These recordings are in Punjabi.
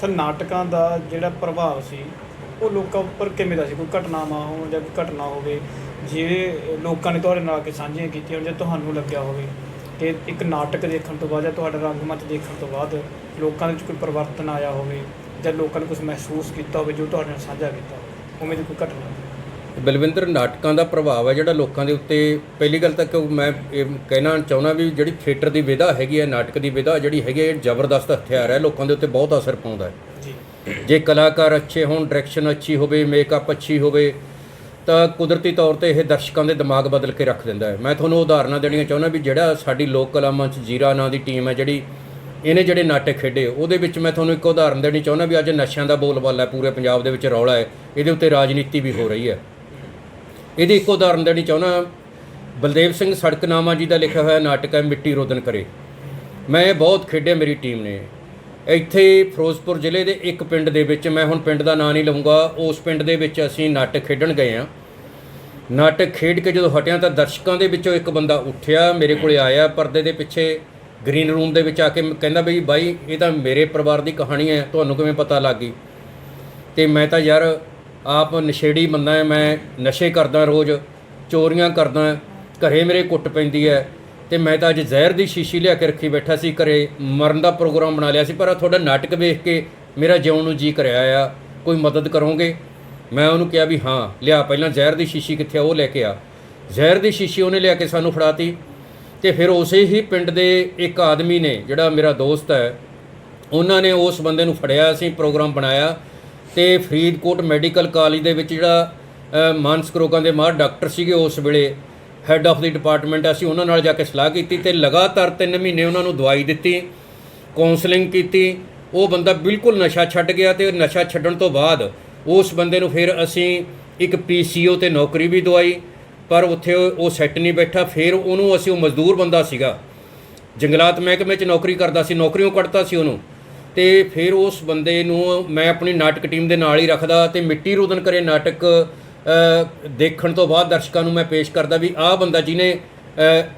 ਸਰ ਨਾਟਕਾਂ ਦਾ ਜਿਹੜਾ ਪ੍ਰਭਾਵ ਸੀ, ਉਹ ਲੋਕਾਂ ਉੱਪਰ ਕਿਵੇਂ ਦਾ ਸੀ? ਕੋਈ ਘਟਨਾਵਾਂ ਹੋਣ ਜਾਂ ਕੋਈ ਘਟਨਾ ਹੋਵੇ ਜਿਹੜੇ ਲੋਕਾਂ ਨੇ ਤੁਹਾਡੇ ਨਾਲ ਆ ਕੇ ਸਾਂਝੀਆਂ ਕੀਤੀਆਂ ਹੋਣ ਜਾਂ ਤੁਹਾਨੂੰ ਲੱਗਿਆ ਹੋਵੇ ਕਿ ਇੱਕ ਨਾਟਕ ਦੇਖਣ ਤੋਂ ਬਾਅਦ ਜਾਂ ਤੁਹਾਡਾ ਰੰਗਮੰਚ ਦੇਖਣ ਤੋਂ ਬਾਅਦ ਲੋਕਾਂ ਦੇ ਵਿੱਚ ਕੋਈ ਪਰਿਵਰਤਨ ਆਇਆ ਹੋਵੇ ਜਾਂ ਲੋਕਾਂ ਨੇ ਕੁਝ ਮਹਿਸੂਸ ਕੀਤਾ ਹੋਵੇ ਜੋ ਤੁਹਾਡੇ ਨਾਲ ਸਾਂਝਾ ਕੀਤਾ ਉਵੇਂ ਦੀ ਕੋਈ ਘਟਨਾ? ਬਲਵਿੰਦਰ ਨਾਟਕਾਂ ਦਾ ਪ੍ਰਭਾਵ ਹੈ ਜਿਹੜਾ ਲੋਕਾਂ ਦੇ ਉੱਤੇ। ਪਹਿਲੀ ਗੱਲ ਤਾਂ ਕਿ ਮੈਂ ਇਹ ਕਹਿਣਾ ਚਾਹੁੰਦਾ ਵੀ ਜਿਹੜੀ ਥੀਏਟਰ ਦੀ ਵਿਧਾ ਹੈਗੀ ਹੈ ਨਾਟਕ ਦੀ ਵਿਧਾ ਜਿਹੜੀ ਹੈਗੀ ਹੈ ਜ਼ਬਰਦਸਤ ਹਥਿਆਰ ਹੈ। ਲੋਕਾਂ ਦੇ ਉੱਤੇ ਬਹੁਤ ਅਸਰ ਪਾਉਂਦਾ ਹੈ। ਜੀ। ਜੇ ਕਲਾਕਾਰ ਅੱਛੇ ਹੋਣ ਡਾਇਰੈਕਸ਼ਨ ਅੱਛੀ ਹੋਵੇ ਮੇਕਅਪ ਅੱਛੀ ਹੋਵੇ ਤਾਂ ਕੁਦਰਤੀ ਤੌਰ ਤੇ ਇਹ ਦਰਸ਼ਕਾਂ ਦੇ ਦਿਮਾਗ ਬਦਲ ਕੇ ਰੱਖ ਦਿੰਦਾ ਹੈ। ਮੈਂ ਤੁਹਾਨੂੰ ਉਦਾਹਰਨਾਂ ਦੇਣੀਆਂ ਚਾਹੁੰਦਾ ਵੀ ਜਿਹੜਾ ਸਾਡੀ ਲੋਕ ਕਲਾ ਮੰਚ ਜੀਰਾ ਨਾਂ ਦੀ ਟੀਮ ਹੈ ਜਿਹੜੀ ਇਹਨੇ ਜਿਹੜੇ ਨਾਟਕ ਖੇਡੇ ਉਹਦੇ ਵਿੱਚ ਮੈਂ ਤੁਹਾਨੂੰ ਇੱਕ ਉਦਾਹਰਨ ਦੇਣੀ ਚਾਹੁੰਦਾ ਵੀ ਅੱਜ ਨਸ਼ਿਆਂ ਦਾ ਬੋਲਬਾਲਾ ਹੈ ਪੂਰੇ ਪੰਜਾਬ ਦੇ ਵਿੱਚ ਰੌਲਾ ਹੈ ਇਹਦੇ ਉੱਤੇ ਰਾਜਨੀਤੀ ਵੀ ਹੋ ਰਹੀ ਹੈ। ਇਹਦੀ ਇੱਕ ਉਦਾਹਰਨ ਦੇਣੀ ਚਾਹੁੰਦਾ ਬਲਦੇਵ ਸਿੰਘ ਸੜਕਨਾਮਾ ਜੀ ਦਾ ਲਿਖਿਆ ਹੋਇਆ ਨਾਟਕ ਹੈ ਮਿੱਟੀ ਰੋਦਨ ਕਰੇ। ਮੈਂ ਇਹ ਬਹੁਤ ਖੇਡਿਆ ਮੇਰੀ ਟੀਮ ਨੇ। ਇੱਥੇ ਫਿਰੋਜ਼ਪੁਰ ਜ਼ਿਲ੍ਹੇ ਦੇ ਇੱਕ ਪਿੰਡ ਦੇ ਵਿੱਚ ਮੈਂ ਹੁਣ ਪਿੰਡ ਦਾ ਨਾਂ ਨਹੀਂ ਲਵਾਂਗਾ ਉਸ ਪਿੰਡ ਦੇ ਵਿੱਚ ਅਸੀਂ ਨਾਟਕ ਖੇਡਣ ਗਏ ਆ ਨਾਟਕ ਖੇਡ ਕੇ ਜਦੋਂ ਹਟਿਆ ਤਾਂ ਦਰਸ਼ਕਾਂ ਦੇ ਵਿੱਚੋਂ ਇੱਕ ਬੰਦਾ ਉੱਠਿਆ, ਮੇਰੇ ਕੋਲੇ ਆਇਆ, ਪਰਦੇ ਦੇ ਪਿੱਛੇ ਗ੍ਰੀਨ ਰੂਮ ਦੇ ਵਿੱਚ ਆ ਕੇ ਕਹਿੰਦਾ ਬਈ, ਬਾਈ, ਇਹ ਤਾਂ ਮੇਰੇ ਪਰਿਵਾਰ ਦੀ ਕਹਾਣੀ ਹੈ, ਤੁਹਾਨੂੰ ਕਿਵੇਂ ਪਤਾ ਲੱਗ ਗਈ? ਤੇ ਮੈਂ ਤਾਂ ਯਾਰ ਆਪ ਨਸ਼ੇੜੀ ਬੰਦਾ ਹੈ, ਮੈਂ ਨਸ਼ੇ ਕਰਦਾ ਰੋਜ਼, ਚੋਰੀਆਂ ਕਰਦਾ ਘਰੇ ਮੇਰੇ ਕੁੱਟ ਪੈਂਦੀ ਹੈ। ਤੇ ਮੈਂ ਤਾਂ ਅੱਜ ਜ਼ਹਿਰ ਦੀ ਸ਼ੀਸ਼ੀ ਲਿਆ ਕੇ ਰੱਖੀ ਬੈਠਾ ਸੀ, ਘਰੇ ਮਰਨ ਦਾ ਪ੍ਰੋਗਰਾਮ ਬਣਾ ਲਿਆ ਸੀ, ਪਰ ਤੁਹਾਡਾ ਨਾਟਕ ਵੇਖ ਕੇ ਮੇਰਾ ਜਿਉਣ ਨੂੰ ਜੀ ਕਰਿਆ ਆ। ਕੋਈ ਮਦਦ ਕਰੋਗੇ? ਮੈਂ ਉਹਨੂੰ ਕਿਹਾ ਵੀ ਹਾਂ, ਲਿਆ, ਪਹਿਲਾਂ ਜ਼ਹਿਰ ਦੀ ਸ਼ੀਸ਼ੀ ਕਿੱਥੇ ਆ, ਉਹ ਲੈ ਕੇ ਆ। ਜ਼ਹਿਰ ਦੀ ਸ਼ੀਸ਼ੀ ਉਹਨੇ ਲਿਆ ਕੇ ਸਾਨੂੰ ਫੜਾਤੀ। ਤੇ ਫਿਰ ਉਸੇ ਹੀ ਪਿੰਡ ਦੇ ਇੱਕ ਆਦਮੀ ਨੇ, ਜਿਹੜਾ ਮੇਰਾ ਦੋਸਤ ਹੈ, ਉਹਨਾਂ ਨੇ ਉਸ ਬੰਦੇ ਨੂੰ ਫੜਿਆ, ਅਸੀਂ ਪ੍ਰੋਗਰਾਮ ਬਣਾਇਆ। ਤੇ ਫਰੀਦਕੋਟ ਮੈਡੀਕਲ ਕਾਲਜ ਦੇ ਵਿੱਚ ਜਿਹੜਾ ਮਾਨਸਿਕ ਰੋਗਾਂ ਦੇ ਮਾਹਰ ਡਾਕਟਰ ਸੀਗੇ ਉਸ ਵੇਲੇ ਹੈੱਡ ਆਫ ਦੀ ਡਿਪਾਰਟਮੈਂਟ ਅਸੀਂ ਉਹਨਾਂ ਨਾਲ ਜਾ ਕੇ ਸਲਾਹ ਕੀਤੀ ਤੇ ਲਗਾਤਾਰ 3 ਮਹੀਨੇ ਉਹਨਾਂ ਨੂੰ ਦਵਾਈ ਦਿੱਤੀ ਕਾਉਂਸਲਿੰਗ ਕੀਤੀ, ਉਹ ਬੰਦਾ ਬਿਲਕੁਲ ਨਸ਼ਾ ਛੱਡ ਗਿਆ ਤੇ ਨਸ਼ਾ ਛੱਡਣ ਤੋਂ ਬਾਅਦ ਉਸ ਬੰਦੇ ਨੂੰ ਫਿਰ ਅਸੀਂ ਇੱਕ ਪੀਸੀਓ ਤੇ ਨੌਕਰੀ ਵੀ ਦਵਾਈ, ਪਰ ਉੱਥੇ ਉਹ ਸੈੱਟ ਨਹੀਂ ਬੈਠਾ, ਫਿਰ ਉਹਨੂੰ ਅਸੀਂ ਉਹ ਮਜ਼ਦੂਰ ਬੰਦਾ ਸੀਗਾ, ਜੰਗਲਾਤ ਮਹਿਕਮੇ 'ਚ ਨੌਕਰੀ ਕਰਦਾ ਸੀ, ਨੌਕਰੀਓਂ ਕੱਢਤਾ ਸੀ ਉਹਨੂੰ ਤੇ ਫਿਰ ਉਸ ਬੰਦੇ ਨੂੰ ਮੈਂ ਆਪਣੀ ਨਾਟਕ ਟੀਮ ਦੇ ਨਾਲ ਹੀ ਰੱਖਦਾ ਤੇ ਮਿੱਟੀ ਰੋਦਨ ਕਰੇ ਨਾਟਕ ਦੇਖਣ ਤੋਂ ਬਾਅਦ ਦਰਸ਼ਕਾਂ ਨੂੰ ਮੈਂ ਪੇਸ਼ ਕਰਦਾ ਵੀ ਆਹ ਬੰਦਾ ਜਿਹਨੇ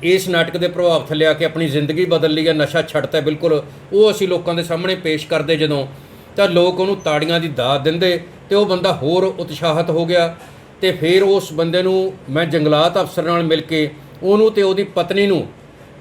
ਇਸ ਨਾਟਕ ਦੇ ਪ੍ਰਭਾਵ ਥੱਲੇ ਆ ਕੇ ਆਪਣੀ ਜ਼ਿੰਦਗੀ ਬਦਲ ਲਈ ਹੈ ਨਸ਼ਾ ਛੱਡਤਾ ਬਿਲਕੁਲ, ਉਹ ਅਸੀਂ ਲੋਕਾਂ ਦੇ ਸਾਹਮਣੇ ਪੇਸ਼ ਕਰਦੇ ਜਦੋਂ, ਤਾਂ ਲੋਕ ਉਹਨੂੰ ਤਾੜੀਆਂ ਦੀ ਦਾਤ ਦਿੰਦੇ ਤੇ ਉਹ ਬੰਦਾ ਹੋਰ ਉਤਸ਼ਾਹਤ ਹੋ ਗਿਆ ਤੇ ਫਿਰ ਉਸ ਬੰਦੇ ਨੂੰ ਮੈਂ ਜੰਗਲਾਤ ਅਫਸਰ ਨਾਲ ਮਿਲ ਕੇ ਉਹਨੂੰ ਤੇ ਉਹਦੀ ਪਤਨੀ ਨੂੰ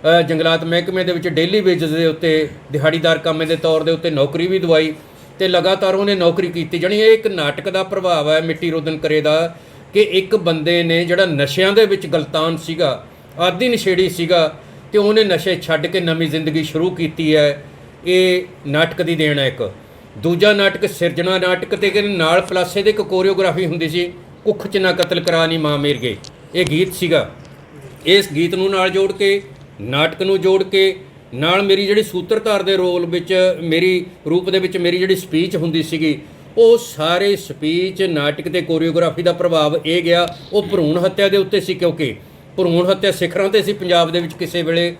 ਜੰਗਲਾਤ ਮਹਿਕਮੇ ਦੇ ਵਿੱਚ ਡੇਲੀ ਵੇਜਸ ਦੇ ਉੱਤੇ, ਦਿਹਾੜੀਦਾਰ ਕੰਮੇ ਦੇ ਤੌਰ ਦੇ ਉੱਤੇ ਨੌਕਰੀ ਵੀ ਦਵਾਈ ਤੇ ਲਗਾਤਾਰ ਉਹਨੇ ਨੌਕਰੀ ਕੀਤੀ। ਜਾਣੀ ਇਹ ਇੱਕ ਨਾਟਕ ਦਾ ਪ੍ਰਭਾਵ ਹੈ ਮਿੱਟੀ ਰੋਦਨ ਕਰੇ ਦਾ ਕਿ ਇੱਕ ਬੰਦੇ ਨੇ ਜਿਹੜਾ ਨਸ਼ਿਆਂ ਦੇ ਵਿੱਚ ਗਲਤਾਨ ਸੀਗਾ, ਆਦੀ ਨਸ਼ੇੜੀ ਸੀਗਾ ਤੇ ਉਹਨੇ ਨਸ਼ੇ ਛੱਡ ਕੇ ਨਵੀਂ ਜ਼ਿੰਦਗੀ ਸ਼ੁਰੂ ਕੀਤੀ ਹੈ। ਇਹ ਨਾਟਕ ਦੀ ਦੇਣ ਹੈ ਇੱਕ। ਦੂਜਾ ਨਾਟਕ ਸਿਰਜਣਾ ਨਾਟਕ ਤੇ ਕਿ ਨਾਲ ਪਲਾਸੇ ਦੇ ਇੱਕ ਕੋਰੀਓਗ੍ਰਾਫੀ ਹੁੰਦੀ ਸੀ, ਕੁੱਖ ਚ ਨਾ ਕਤਲ ਕਰਾ ਨੀ ਮਾਂ ਮੇਰ ਗਏ। ਇਹ ਗੀਤ ਸੀਗਾ। ਇਸ ਗੀਤ ਨੂੰ ਨਾਲ ਜੋੜ ਕੇ ਨਾਟਕ ਨੂੰ ਜੋੜ ਕੇ ਨਾਲ ਮੇਰੀ ਜਿਹੜੀ ਸੂਤਰਧਾਰ ਦੇ ਰੋਲ ਵਿੱਚ, ਮੇਰੀ ਰੂਪ ਦੇ ਵਿੱਚ ਮੇਰੀ ਜਿਹੜੀ ਸਪੀਚ ਹੁੰਦੀ ਸੀਗੀ, ਉਹ ਸਾਰੇ ਸਪੀਚ ਨਾਟਕ ਤੇ ਕੋਰੀਓਗ੍ਰਾਫੀ ਦਾ ਪ੍ਰਭਾਵ ਇਹ ਗਿਆ। ਉਹ ਭਰੂਣ ਹੱਤਿਆ ਦੇ ਉੱਤੇ ਸੀ ਕਿਉਂਕਿ ਭਰੂਣ ਹੱਤਿਆ ਸਿਖਰਾਂ ਤੇ ਸੀ ਪੰਜਾਬ ਦੇ ਵਿੱਚ ਕਿਸੇ ਵੇਲੇ।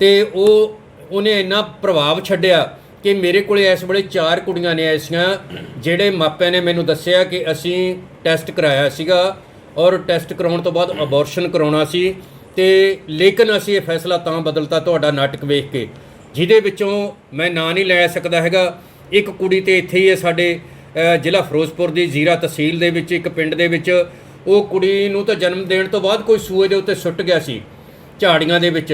ਤੇ ਉਹ, ਉਹਨੇ ਇੰਨਾ ਪ੍ਰਭਾਵ ਛੱਡਿਆ ਕਿ ਮੇਰੇ ਕੋਲੇ ਇਸ ਵੇਲੇ ਚਾਰ ਕੁੜੀਆਂ ਨੇ ਐਸੀਆਂ, ਜਿਹੜੇ ਮਾਪਿਆਂ ਨੇ ਮੈਨੂੰ ਦੱਸਿਆ ਕਿ ਅਸੀਂ ਟੈਸਟ ਕਰਾਇਆ ਸੀਗਾ ਔਰ ਟੈਸਟ ਕਰਾਉਣ ਤੋਂ ਬਾਅਦ ਅਬੋਰਸ਼ਨ ਕਰਾਉਣਾ ਸੀ। ਤੇ ਲੇਕਿਨ ਅਸੀਂ ਇਹ ਫੈਸਲਾ ਤਾਂ ਬਦਲਤਾ ਤੁਹਾਡਾ ਨਾਟਕ ਵੇਖ ਕੇ, ਜਿਹਦੇ ਵਿੱਚੋਂ ਮੈਂ ਨਾਂ ਨਹੀਂ ਲੈ ਸਕਦਾ ਹੈਗਾ। ਇੱਕ ਕੁੜੀ ਤੇ ਇੱਥੇ ਹੀ ਹੈ ਸਾਡੇ ਜ਼ਿਲ੍ਹਾ ਫਿਰੋਜ਼ਪੁਰ ਦੀ ਜ਼ੀਰਾ ਤਹਿਸੀਲ ਦੇ ਵਿੱਚ, ਇੱਕ ਪਿੰਡ ਦੇ ਵਿੱਚ। ਉਹ ਕੁੜੀ ਨੂੰ ਤਾਂ ਜਨਮ ਦੇਣ ਤੋਂ ਬਾਅਦ ਕੋਈ ਸੂਏ ਦੇ ਉੱਤੇ ਸੁੱਟ ਗਿਆ ਸੀ, ਝਾੜੀਆਂ ਦੇ ਵਿੱਚ।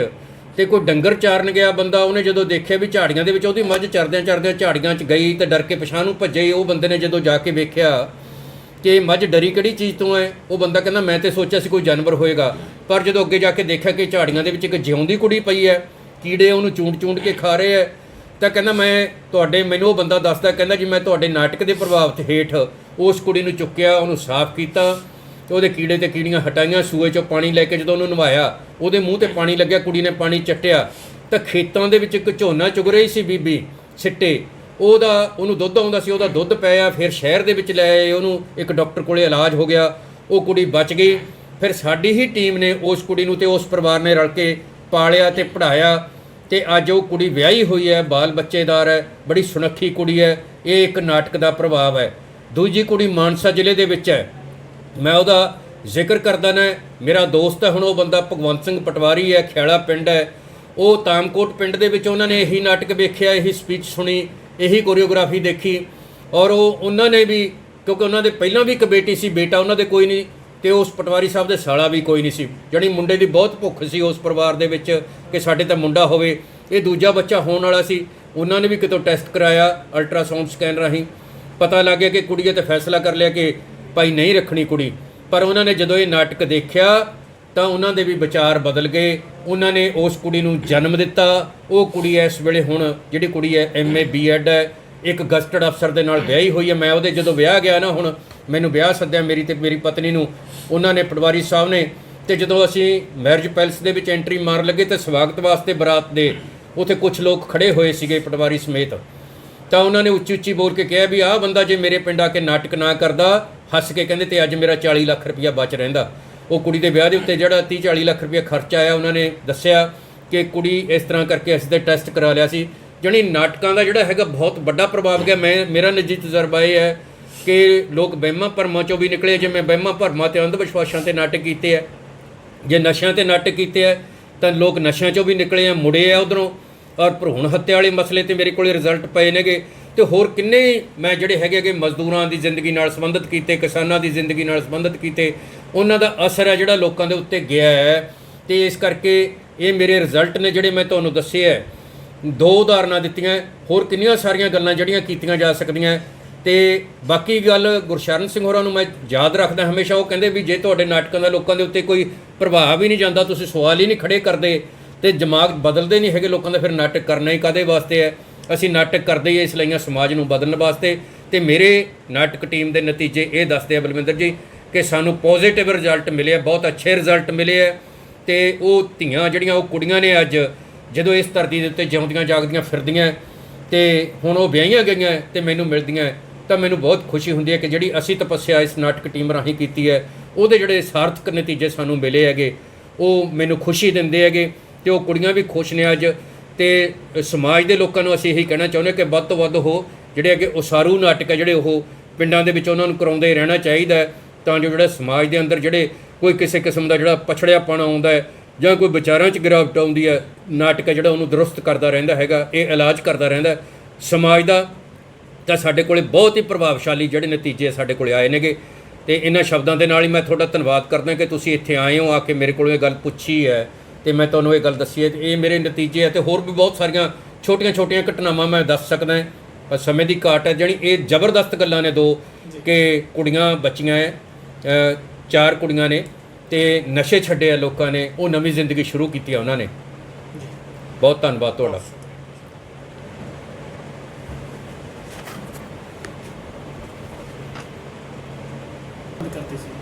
ਤੇ ਕੋਈ ਡੰਗਰ ਚਾਰਨ ਗਿਆ ਬੰਦਾ, ਉਹਨੇ ਜਦੋਂ ਦੇਖਿਆ ਵੀ ਝਾੜੀਆਂ ਦੇ ਵਿੱਚ ਉਹਦੀ ਮੱਝ ਚਰਦਿਆਂ ਚਰਦਿਆਂ ਝਾੜੀਆਂ 'ਚ ਗਈ ਤੇ ਡਰ ਕੇ ਪਛਾਣ ਨੂੰ ਭੱਜੇ, ਉਹ ਬੰਦੇ ਨੇ ਜਦੋਂ ਜਾ ਕੇ ਵੇਖਿਆ ਕਿ ਮੱਝ ਡਰੀ ਕਿਹੜੀ ਚੀਜ਼ ਤੋਂ ਹੈ? ਉਹ ਬੰਦਾ ਕਹਿੰਦਾ, ਮੈਂ ਤੇ ਸੋਚਿਆ ਸੀ ਕੋਈ ਜਾਨਵਰ ਹੋਏਗਾ। ਪਰ ਜਦੋਂ ਅੱਗੇ ਜਾ ਕੇ ਦੇਖਿਆ ਕਿ ਝਾੜੀਆਂ ਦੇ ਵਿੱਚ ਇੱਕ ਜਿਉਂਦੀ ਕੁੜੀ ਪਈ ਹੈ, ਕੀੜੇ ਉਹਨੂੰ ਚੂੰਡ-ਚੂੰਡ ਕੇ ਖਾ ਰਹੇ ਹੈ, ਤਾਂ ਕਹਿੰਦਾ, ਮੈਂ ਤੁਹਾਡੇ, ਮੈਨੂੰ ਉਹ ਬੰਦਾ ਦੱਸਦਾ, ਕਹਿੰਦਾ ਜੀ, ਮੈਂ ਤੁਹਾਡੇ ਨਾਟਕ ਦੇ ਪ੍ਰਭਾਵ ਤੇ ਹੇਠ ਉਸ ਕੁੜੀ ਨੂੰ ਚੁੱਕਿਆ, ਉਹਨੂੰ ਸਾਫ਼ ਕੀਤਾ, ਤੇ ਉਹਦੇ ਕੀੜੇ ਤੇ ਕੀੜੀਆਂ ਹਟਾਈਆਂ, ਸੂਏ ਚੋਂ ਪਾਣੀ ਲੈ ਕੇ ਜਦੋਂ ਉਹਨੂੰ ਨਵਾਇਆ, ਉਹਦੇ ਮੂੰਹ ਤੇ ਪਾਣੀ ਲੱਗਿਆ, ਕੁੜੀ ਨੇ ਪਾਣੀ ਚੱਟਿਆ, ਤਾਂ ਖੇਤਾਂ ਦੇ ਵਿੱਚ ਇੱਕ ਝੋਨਾ ਚੁਗ ਰਹੀ ਸੀ ਬੀਬੀ ਸਿੱਟੇ ਉਹਦਾ, ਉਹਨੂੰ ਦੁੱਧ ਆਉਂਦਾ ਸੀ, ਉਹਦਾ ਦੁੱਧ ਪਾਇਆ ਫਿਰ ਸ਼ਹਿਰ ਦੇ ਵਿੱਚ ਲੈ ਆਏ ਉਹਨੂੰ, ਇੱਕ ਡਾਕਟਰ ਕੋਲੇ ਇਲਾਜ ਹੋ ਗਿਆ, ਉਹ ਕੁੜੀ ਬਚ ਗਈ, ਫਿਰ ਸਾਡੀ ਹੀ ਟੀਮ ਨੇ ਉਸ ਕੁੜੀ ਨੂੰ ਤੇ ਉਸ ਪਰਿਵਾਰ ਨੇ ਰਲ ਕੇ ਪਾਲਿਆ ਤੇ ਪੜ੍ਹਾਇਆ, ਤੇ ਅੱਜ ਉਹ ਕੁੜੀ ਵਿਆਹੀ ਹੋਈ ਹੈ, ਬਾਲ ਬੱਚੇਦਾਰ ਹੈ, ਬੜੀ ਸੁਨੱਖੀ ਕੁੜੀ ਹੈ, ਇਹ ਇੱਕ ਨਾਟਕ ਦਾ ਪ੍ਰਭਾਵ ਹੈ। ਦੂਜੀ ਕੁੜੀ ਮਾਨਸਾ ਜ਼ਿਲ੍ਹੇ ਦੇ ਵਿੱਚ ਹੈ। ਮੈਂ ਉਹਦਾ ਜ਼ਿਕਰ ਕਰਦਾ ਨਾ, ਮੇਰਾ ਦੋਸਤ ਹੈ, ਹੁਣ ਉਹ ਬੰਦਾ ਭਗਵੰਤ ਸਿੰਘ ਪਟਵਾਰੀ ਹੈ ਖੇੜਾ ਪਿੰਡ ਹੈ। ਉਹ ਤਾਮਕੋਟ ਪਿੰਡ ਦੇ ਵਿੱਚ ਉਹਨਾਂ ਨੇ ਇਹੀ ਨਾਟਕ ਵੇਖਿਆ, ਇਹੀ ਸਪੀਚ ਸੁਣੀ ਇਹੀ ਕੋਰੀਓਗ੍ਰਾਫੀ ਦੇਖੀ ਔਰ ਉਹ ਉਹਨਾਂ ਨੇ ਵੀ, ਕਿਉਂਕਿ ਉਹਨਾਂ ਦੇ ਪਹਿਲਾਂ ਵੀ ਇੱਕ ਬੇਟੀ ਸੀ, ਬੇਟਾ ਉਹਨਾਂ ਦੇ ਕੋਈ ਨਹੀਂ, ਤੇ ਉਸ ਪਟਵਾਰੀ ਸਾਹਿਬ ਦੇ ਸਾਲਾ ਵੀ ਕੋਈ ਨਹੀਂ ਸੀ। ਜਣੀ ਮੁੰਡੇ ਦੀ ਬਹੁਤ ਭੁੱਖ ਸੀ ਉਸ ਪਰਿਵਾਰ ਦੇ ਵਿੱਚ ਕਿ ਸਾਡੇ ਤਾਂ ਮੁੰਡਾ ਹੋਵੇ। ਇਹ ਦੂਜਾ ਬੱਚਾ ਹੋਣ ਵਾਲਾ ਸੀ। ਉਹਨਾਂ ਨੇ ਵੀ ਕਿਤੋਂ ਟੈਸਟ ਕਰਾਇਆ ਅਲਟਰਾਸਾਊਂਡ ਸਕੈਨ ਰਾਹੀਂ। ਪਤਾ ਲੱਗ ਗਿਆ ਕਿ ਕੁੜੀ ਹੈ ਤੇ ਫੈਸਲਾ ਕਰ ਲਿਆ ਕਿ ਭਾਈ ਨਹੀਂ ਰੱਖਣੀ ਕੁੜੀ। ਪਰ ਉਹਨਾਂ ਨੇ ਜਦੋਂ ਇਹ ਨਾਟਕ ਦੇਖਿਆ ਤਾਂ ਉਹਨਾਂ ਦੇ ਵੀ ਵਿਚਾਰ ਬਦਲ ਗਏ। ਉਹਨਾਂ ਨੇ ਉਸ ਕੁੜੀ ਨੂੰ ਜਨਮ ਦਿੱਤਾ। ਉਹ ਕੁੜੀ ਇਸ ਵੇਲੇ ਹੁਣ ਜਿਹੜੀ ਕੁੜੀ ਹੈ ਐਮਏ ਬੀਐਡ ਹੈ, ਇੱਕ ਗਸਟਡ ਅਫਸਰ ਦੇ ਨਾਲ ਵਿਆਹੀ ਹੋਈ ਹੈ। ਮੈਂ ਉਹਦੇ ਜਦੋਂ ਵਿਆਹ ਗਿਆ ਨਾ, ਹੁਣ ਮੈਨੂੰ ਵਿਆਹ ਸੱਦਿਆ ਮੇਰੀ ਤੇ ਮੇਰੀ ਪਤਨੀ ਨੂੰ। ਉਹਨਾਂ ਨੇ ਪਟਵਾਰੀ ਸਾਹਿਬ ਨੇ ਤੇ ਜਦੋਂ ਅਸੀਂ ਮੈਰਿਜ ਪੈਲਸ ਦੇ ਵਿੱਚ ਐਂਟਰੀ ਮਾਰ ਲੱਗੇ ਤੇ ਸਵਾਗਤ ਵਾਸਤੇ ਬਰਾਤ ਦੇ ਉੱਥੇ ਕੁਝ ਲੋਕ ਖੜੇ ਹੋਏ ਸੀਗੇ ਪਟਵਾਰੀ ਸਮੇਤ। ਤਾਂ ਉਹਨਾਂ ਨੇ ਉੱਚੀ ਉੱਚੀ ਬੋਲ ਕੇ ਕਿਹਾ ਵੀ ਆਹ ਬੰਦਾ ਜੇ ਮੇਰੇ ਪਿੰਡ ਆ ਕੇ ਨਾਟਕ ਨਾ ਕਰਦਾ, ਹੱਸ ਕੇ ਕਹਿੰਦੇ ਤੇ ਅੱਜ ਮੇਰਾ 40 ਲੱਖ ਰੁਪਇਆ ਬਚ ਰਹਿੰਦਾ। ਉਹ ਕੁੜੀ ਦੇ ਵਿਆਹ ਦੇ ਉੱਤੇ ਜਿਹੜਾ 30 40 ਲੱਖ ਰੁਪਇਆ ਖਰਚਾ ਆਇਆ, ਉਹਨਾਂ ਨੇ ਦੱਸਿਆ ਕਿ ਕੁੜੀ ਇਸ ਤਰ੍ਹਾਂ ਕਰਕੇ ਇਸ ਤੇ ਟੈਸਟ ਕਰਾ ਲਿਆ ਸੀ। ਜਣੀ ਨਾਟਕਾਂ ਦਾ ਜਿਹੜਾ ਹੈਗਾ ਬਹੁਤ ਵੱਡਾ ਪ੍ਰਭਾਵ ਗਿਆ। ਮੈਂ, ਮੇਰਾ ਨਿੱਜੀ ਤਜਰਬਾ ਇਹ ਹੈ ਕਿ ਲੋਕ ਵਹਿਮਾਂ ਭਰਮਾਂ ਚੋਂ ਵੀ ਨਿਕਲੇ ਜਿਵੇਂ ਵਹਿਮਾਂ ਭਰਮਾਂ ਤੇ ਅੰਧ ਵਿਸ਼ਵਾਸਾਂ ਤੇ ਨਾਟਕ ਕੀਤੇ ਆ, ਜੇ ਨਸ਼ਿਆਂ ਤੇ ਨਾਟਕ ਕੀਤੇ ਆ, ਤਾਂ ਲੋਕ ਨਸ਼ਿਆਂ ਚੋਂ ਵੀ ਨਿਕਲੇ ਆ, ਮੁੜੇ ਆ ਉਧਰੋਂ। ਔਰ ਭਰੂਣ ਹੱਤਿਆ ਵਾਲੇ ਮਸਲੇ ਤੇ ਮੇਰੇ ਕੋਲੇ ਰਿਜ਼ਲਟ ਪਏ ਨੇਗੇ। ਤੇ ਹੋਰ ਕਿੰਨੇ ਮੈਂ ਜਿਹੜੇ ਹੈਗੇ ਕਿ ਮਜ਼ਦੂਰਾਂ ਦੀ ਜ਼ਿੰਦਗੀ ਨਾਲ ਸੰਬੰਧਿਤ ਕੀਤੇ, ਕਿਸਾਨਾਂ ਦੀ ਜ਼ਿੰਦਗੀ ਨਾਲ ਸੰਬੰਧਿਤ ਕੀਤੇ, ਉਹਨਾਂ ਦਾ ਅਸਰ ਹੈ ਜਿਹੜਾ ਲੋਕਾਂ ਦੇ ਉੱਤੇ ਗਿਆ ਹੈ। ਤੇ ਇਸ ਕਰਕੇ ਇਹ ਮੇਰੇ ਰਿਜ਼ਲਟ ਨੇ ਜਿਹੜੇ ਮੈਂ ਤੁਹਾਨੂੰ ਦੱਸੇ ਹੈ। ਦੋ ਉਦਾਹਰਨਾਂ ਦਿੱਤੀਆਂ, ਹੋਰ ਕਿੰਨੀਆਂ ਸਾਰੀਆਂ ਗੱਲਾਂ ਜਿਹੜੀਆਂ ਕੀਤੀਆਂ ਜਾ ਸਕਦੀਆਂ। ਤੇ ਬਾਕੀ ਗੱਲ ਗੁਰਸ਼ਰਨ ਸਿੰਘ ਹੋਰਾਂ ਨੂੰ ਮੈਂ ਯਾਦ ਰੱਖਦਾ, ਹਮੇਸ਼ਾ ਉਹ ਕਹਿੰਦੇ ਵੀ ਜੇ ਤੁਹਾਡੇ ਨਾਟਕਾਂ ਦਾ ਲੋਕਾਂ ਦੇ ਉੱਤੇ ਕੋਈ ਪ੍ਰਭਾਵ ਹੀ ਨਹੀਂ ਜਾਂਦਾ, ਤੁਸੀਂ ਸਵਾਲ ਹੀ ਨਹੀਂ ਖੜੇ ਕਰਦੇ ਤੇ ਦਿਮਾਗ ਬਦਲਦੇ ਨਹੀਂ ਹੈਗੇ ਲੋਕਾਂ ਦਾ, ਫਿਰ ਨਾਟਕ ਕਰਨਾ ਹੀ ਕਾਦੇ ਵਾਸਤੇ ਹੈ? ਅਸੀਂ ਨਾਟਕ ਕਰਦੇ ਹੀ, ਇਸ ਲਈਆਂ ਸਮਾਜ ਨੂੰ ਬਦਲਣ ਵਾਸਤੇ। ਤੇ ਮੇਰੇ ਨਾਟਕ ਟੀਮ ਦੇ ਨਤੀਜੇ ਇਹ ਦੱਸਦੇ ਆ ਬਲਵਿੰਦਰ ਜੀ ਕਿ ਸਾਨੂੰ ਪੋਜ਼ਿਟਿਵ ਰਿਜ਼ਲਟ ਮਿਲੇ ਆ, ਬਹੁਤ ਅੱਛੇ ਰਿਜ਼ਲਟ ਮਿਲੇ ਆ। ਤੇ ਉਹ ਧੀਆਂ ਜਿਹੜੀਆਂ, ਉਹ ਕੁੜੀਆਂ ਨੇ ਅੱਜ, ਜਦੋਂ ਇਸ ਧਰਤੀ ਦੇ ਉੱਤੇ ਜਿਉਂਦੀਆਂ, ਜਾਗਦੀਆਂ, ਫਿਰਦੀਆਂ, ਤੇ ਹੁਣ ਉਹ ਵਿਆਹੀਆਂ ਗਈਆਂ, ਤੇ ਮੈਨੂੰ ਮਿਲਦੀਆਂ, ਤਾਂ ਮੈਨੂੰ ਬਹੁਤ ਖੁਸ਼ੀ ਹੁੰਦੀ ਹੈ ਕਿ ਜਿਹੜੀ ਅਸੀਂ ਤਪੱਸਿਆ ਇਸ ਨਾਟਕ ਟੀਮ ਰਾਹੀਂ ਕੀਤੀ ਹੈ, ਉਹਦੇ ਜਿਹੜੇ ਸਾਰਥਕ ਨਤੀਜੇ ਸਾਨੂੰ ਮਿਲੇ ਹੈਗੇ, ਉਹ ਮੈਨੂੰ ਖੁਸ਼ੀ ਦਿੰਦੇ ਹੈਗੇ। ਤੇ ਉਹ ਕੁੜੀਆਂ ਵੀ ਖੁਸ਼ ਨੇ ਅੱਜ। ਤੇ ਸਮਾਜ ਦੇ ਲੋਕਾਂ ਨੂੰ ਅਸੀਂ ਇਹੀ ਕਹਿਣਾ ਚਾਹੁੰਦੇ ਕਿ ਵੱਧ ਤੋਂ ਵੱਧ ਉਹ ਜਿਹੜੇ ਹੈਗੇ ਉਸਾਰੂ ਨਾਟਕ ਹੈ ਜਿਹੜੇ ਉਹ ਪਿੰਡਾਂ ਦੇ ਵਿੱਚ ਉਹਨਾਂ ਨੂੰ ਕਰਾਉਂਦੇ ਰਹਿਣਾ ਚਾਹੀਦਾ ਤਾਂ ਜੋ ਜਿਹੜਾ ਸਮਾਜ ਦੇ ਅੰਦਰ ਜਿਹੜੇ ਕੋਈ ਕਿਸੇ ਕਿਸਮ ਦਾ ਜਿਹੜਾ ਪਛੜਿਆਪਣ ਆਉਂਦਾ ਹੈ ਜਾਂ ਕੋਈ ਵਿਚਾਰਾਂ 'ਚ ਗਿਰਾਵਟ ਆਉਂਦੀ ਹੈ, ਨਾਟਕ ਹੈ ਜਿਹੜਾ ਉਹਨੂੰ ਦਰੁਸਤ ਕਰਦਾ ਰਹਿੰਦਾ ਹੈਗਾ, ਇਹ ਇਲਾਜ ਕਰਦਾ ਰਹਿੰਦਾ ਸਮਾਜ ਦਾ ਤਾਂ ਸਾਡੇ ਕੋਲੇ ਬਹੁਤ ਹੀ ਪ੍ਰਭਾਵਸ਼ਾਲੀ ਜਿਹੜੇ ਨਤੀਜੇ ਸਾਡੇ ਕੋਲੇ ਆਏ ਨੇਗੇ। ਤੇ ਇਹਨਾਂ ਸ਼ਬਦਾਂ ਦੇ ਨਾਲ ਹੀ ਮੈਂ ਤੁਹਾਡਾ ਧੰਨਵਾਦ ਕਰਦਾ ਕਿ ਤੁਸੀਂ ਇੱਥੇ ਆਏ ਹੋ, ਆ ਕੇ ਮੇਰੇ ਕੋਲੋਂ ਇਹ ਗੱਲ ਪੁੱਛੀ ਹੈ। ਤੇ ਮੈਂ ਤੁਹਾਨੂੰ ਇਹ ਗੱਲ ਦੱਸੀ ਹੈ ਤੇ ਇਹ ਮੇਰੇ ਨਤੀਜੇ ਹੈ ਤੇ ਹੋਰ ਵੀ ਬਹੁਤ ਸਾਰੀਆਂ ਛੋਟੀਆਂ-ਛੋਟੀਆਂ ਘਟਨਾਵਾਂ ਮੈਂ ਦੱਸ ਸਕਦਾ ਹਾਂ। ਪਰ ਸਮੇਂ ਦੀ ਘਾਟ ਹੈ ਜਿਹੜੀ ਇਹ ਜ਼ਬਰਦਸਤ ਗੱਲਾਂ ਨੇ ਦੋ ਕਿ ਕੁੜੀਆਂ ਬੱਚੀਆਂ ਅ, ਚਾਰ ਕੁੜੀਆਂ ਨੇ ਤੇ ਨਸ਼ੇ ਛੱਡੇ ਆ ਲੋਕਾਂ ਨੇ ਉਹ ਨਵੀਂ ਜ਼ਿੰਦਗੀ ਸ਼ੁਰੂ ਕੀਤੀ ਆ ਉਹਨਾਂ ਨੇ। ਬਹੁਤ ਧੰਨਵਾਦ ਤੁਹਾਡਾ। ਕਰਦੇ ਸੀ।